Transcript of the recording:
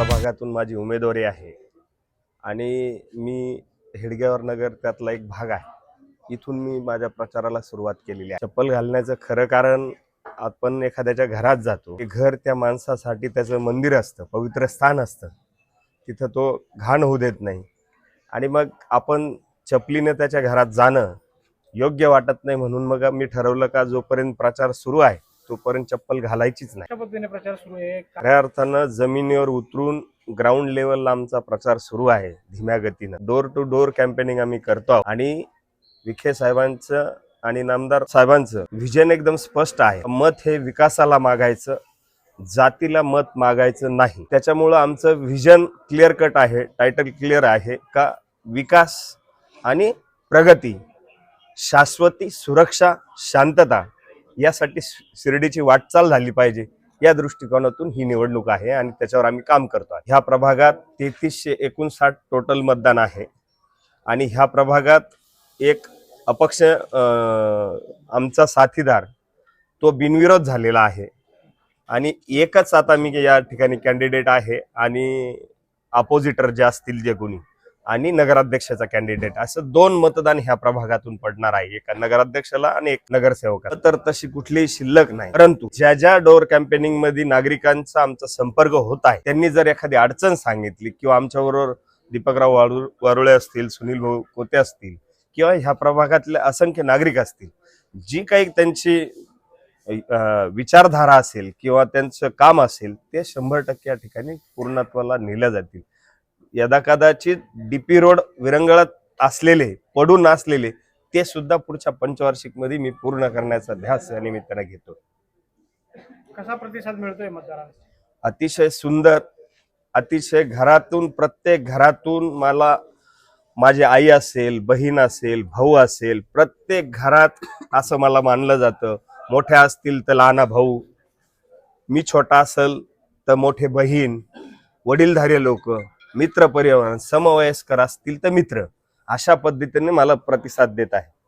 प्रभागातून माझी उमेदवारी आहे. आणि मी हेडगेवर नगर त्यातला एक भाग आहे. इथून मी माझ्या प्रचाराला सुरुवात केलेली आहे. चप्पल घालण्याचं खरं कारण आपण एखाद्याच्या घरात जातो ते घर त्या माणसासाठी त्याचं मंदिर असतं पवित्र स्थान असतं. तिथं तो घाण होऊ देत नाही. आणि मग आपण चपलीनं त्याच्या घरात जाणं योग्य वाटत नाही म्हणून मग मी ठरवलं का जोपर्यंत प्रचार सुरू आहे तोपर्यंत चप्पल घालायचीच नाही. पद्धतीने प्रचार सुरू आहे. खऱ्या अर्थानं जमिनीवर उतरून ग्राउंड लेवलला आमचा प्रचार सुरू आहे धीम्या गतीनं. डोर टू डोर कॅम्पेनिंग आम्ही करतो. आणि विखे साहेबांचं आणि नामदार साहेबांचं व्हिजन एकदम स्पष्ट आहे. मत हे विकासाला मागायचं जातीला मत मागायचं नाही. त्याच्यामुळं आमचं व्हिजन क्लिअर कट आहे टायटल क्लिअर आहे का विकास आणि प्रगती शाश्वती सुरक्षा शांतता यासाठी शि- शिर्डीची वाटचाल झाली पाहिजे. या दृष्टिकोनातून ही निवडणूक आहे आणि त्याच्यावर आम्ही काम करतो ह्या प्रभागात तेहतीसशे एकोणसाठ टोटल मतदान आहे. आणि ह्या प्रभागात एक अपक्ष आमचा साथीदार तो बिनविरोध झालेला आहे. आणि एकच आता मी या ठिकाणी कॅन्डिडेट आहे आणि अपोजिटर जे असतील जे कोणी आणि नगराध्यक्षाचा कॅन्डिडेट असं दोन मतदान ह्या प्रभागातून पडणार आहे. एका नगराध्यक्षाला आणि एक नगरसेवकाला. तर तशी कुठलीही शिल्लक नाही. परंतु ज्या ज्या डोर कॅम्पेनिंगमध्ये नागरिकांचा आमचा संपर्क होत आहे त्यांनी जर एखादी अडचण सांगितली किंवा आमच्याबरोबर दीपकराव वाळू वारुळे असतील सुनील भाऊ कोते असतील किंवा ह्या प्रभागातले असंख्य नागरिक असतील जी काही त्यांची विचारधारा असेल किंवा त्यांचं काम असेल ते शंभर टक्के या ठिकाणी पूर्णत्वाला नेल्या जातील. यदा कदाचित डीपी रोड विरंगळत असलेले पडून असलेले ते सुद्धा पुढच्या पंचवार्षिकमध्ये मी पूर्ण करण्याचा ध्यास या निमित्तानं घेतो. कसा प्रतिसाद मिळतोय मतदारांचा अतिशय सुंदर अतिशय घरातून प्रत्येक घरातून मला माझी आई असेल बहीण असेल भाऊ असेल प्रत्येक घरात असं मला मानलं जातं. मोठ्या असतील तर लहाना भाऊ मी छोटा असेल तर मोठे बहीण वडीलधारी लोक मित्र परिवार समवयस्कर असतील तर मित्र. अशा पद्धतीने मला प्रतिसाद देत आहे.